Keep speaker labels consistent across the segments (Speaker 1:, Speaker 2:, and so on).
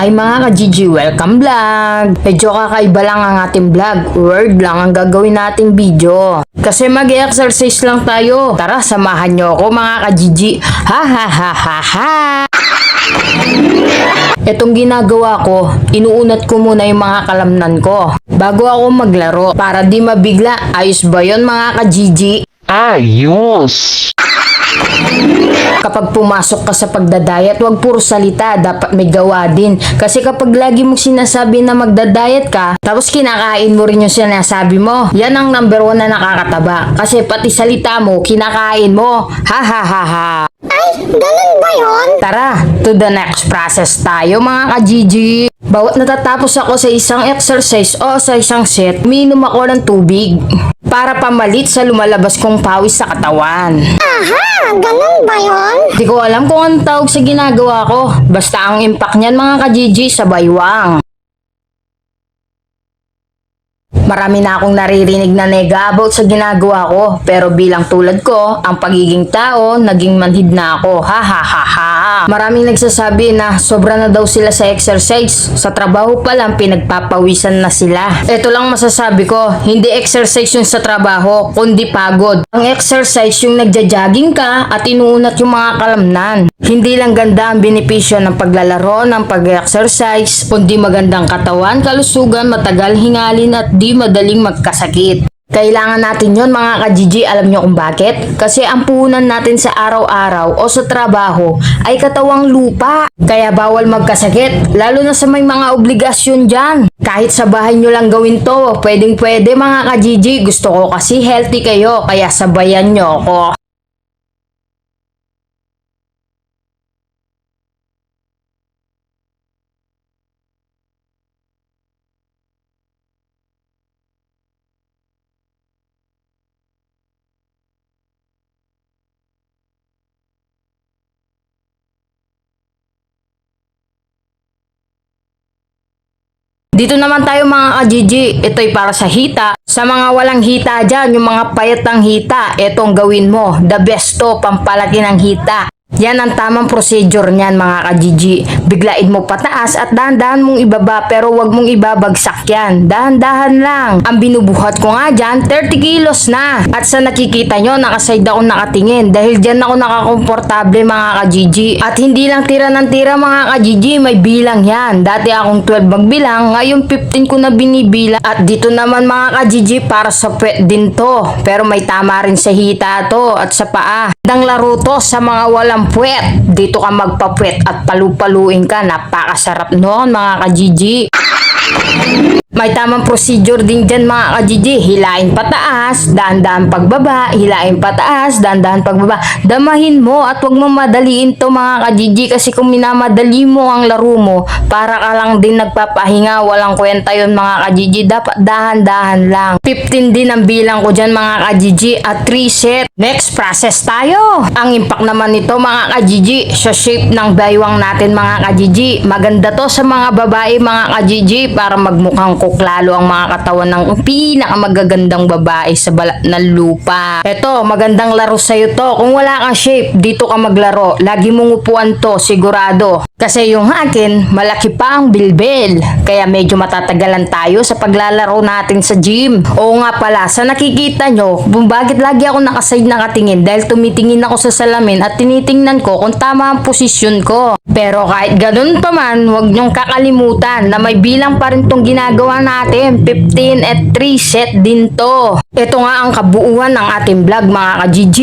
Speaker 1: Ay mga ka-GG, welcome vlog! Medyo kakaiba lang ang ating vlog. Word lang ang gagawin nating video. Kasi mag-exercise lang tayo. Tara, samahan nyo ako mga ka-GG. Ha ha ha ha ha! Etong ginagawa ko, inuunat ko muna yung mga kalamnan ko. Bago ako maglaro, para di mabigla. Ayos ba yon mga ka-GG?
Speaker 2: Ayos!
Speaker 1: Kapag pumasok ka sa pagdadayat, huwag puro salita, dapat may gawa din. Kasi kapag lagi mong sinasabi na magdadayat ka, tapos kinakain mo rin yung sinasabi mo, yan ang number one na nakakataba. Kasi pati salita mo, kinakain mo. Ha ha ha ha.
Speaker 3: Ganun ba yun?
Speaker 1: Tara, to the next process tayo mga ka-GG. Bawat natatapos ako sa isang exercise o sa isang set, umiinom ako ng tubig para pamalit sa lumalabas kong pawis sa katawan.
Speaker 3: Aha, ganun ba yun?
Speaker 1: Di ko alam kung anong tawag sa ginagawa ko. Basta ang impact niyan mga ka-GG sa baywang. Marami na akong naririnig na nega about sa ginagawa ko. Pero bilang tulad ko, ang pagiging tao, naging manhid na ako. Ha ha ha ha. Maraming nagsasabi na sobra na daw sila sa exercise. Sa trabaho pa lang, pinagpapawisan na sila. Ito lang masasabi ko, hindi exercise yung sa trabaho, kundi pagod. Ang exercise yung nagja-jogging ka at inuunat yung mga kalamnan. Hindi lang ganda ang benepisyo ng paglalaro, ng pag-exercise, kundi magandang katawan, kalusugan, matagal hingalin at di madaling magkasakit. Kailangan natin yon mga ka-GG, alam nyo kung bakit? Kasi ang puhunan natin sa araw-araw o sa trabaho ay katawang lupa. Kaya bawal magkasakit, lalo na sa may mga obligasyon dyan. Kahit sa bahay nyo lang gawin to, pwedeng pwede mga ka-GG. Gusto ko kasi healthy kayo, kaya sabayan nyo ako. Dito naman tayo mga ka-GG. Ito'y para sa hita. Sa mga walang hita dyan, yung mga payat ng hita, etong gawin mo. The best to, pampalaki ng hita. Yan ang tamang procedure niyan mga ka-GG. Biglain mo pataas at dahan-dahan mong ibaba pero wag mong ibabagsak yan. Dahan-dahan lang. Ang binubuhat ko nga dyan, 30 kilos na. At sa nakikita nyo, nakaside ako nakatingin dahil dyan ako nakakomportable mga ka-GG. At hindi lang tira ng tira mga ka-GG, may bilang yan. Dati akong 12 magbilang, ngayon 15 ko na binibilang. At dito naman mga ka-GG, para sa pet din to. Pero may tama rin sa hita to at sa paa. Dang laro to sa mga walang puwet. Dito ka magpapuwet at palupaluin ka. Napakasarap noon mga ka-GG. May tamang procedure din dyan mga ka-GG. Hilain pataas, dahan-dahan pagbaba, hilain pataas, dahan-dahan pagbaba. Damahin mo at huwag mo madaliin to mga ka-GG kasi kung minamadali mo ang laro mo, para ka lang din nagpapahinga, walang kwenta yon mga ka-GG. Dapat dahan-dahan lang. 15 din ang bilang ko dyan mga ka-GG at 3 set. Next process tayo. Ang impact naman nito mga ka-GG sa shape ng baywang natin mga ka-GG. Maganda to sa mga babae mga ka-GG para magmukhang kuklalo ang mga katawan ng pinakamagagandang babae sa balat ng lupa. Eto, magandang laro sa'yo to. Kung wala kang shape, dito ka maglaro. Lagi mong upuan to, sigurado. Kasi yung akin, malaki pa ang bilbil. Kaya medyo matatagalan tayo sa paglalaro natin sa gym. Oo nga pala, sa nakikita nyo, bakit lagi ako nakaside nakatingin dahil tumitingin ako sa salamin at tinitingnan ko kung tama ang posisyon ko. Pero kahit ganun pa man, huwag nyong kakalimutan na may bilang pa rin tong ginagawa natin. 15 at 3 set din to. Ito nga ang kabuuan ng ating vlog mga ka-GG.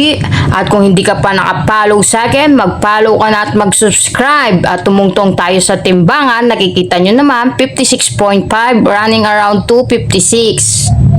Speaker 1: At kung hindi ka pa nakapollow sa akin, mag-follow ka na at mag-subscribe. At tumungtong tayo sa timbangan, nakikita nyo naman 56.5 running around 256.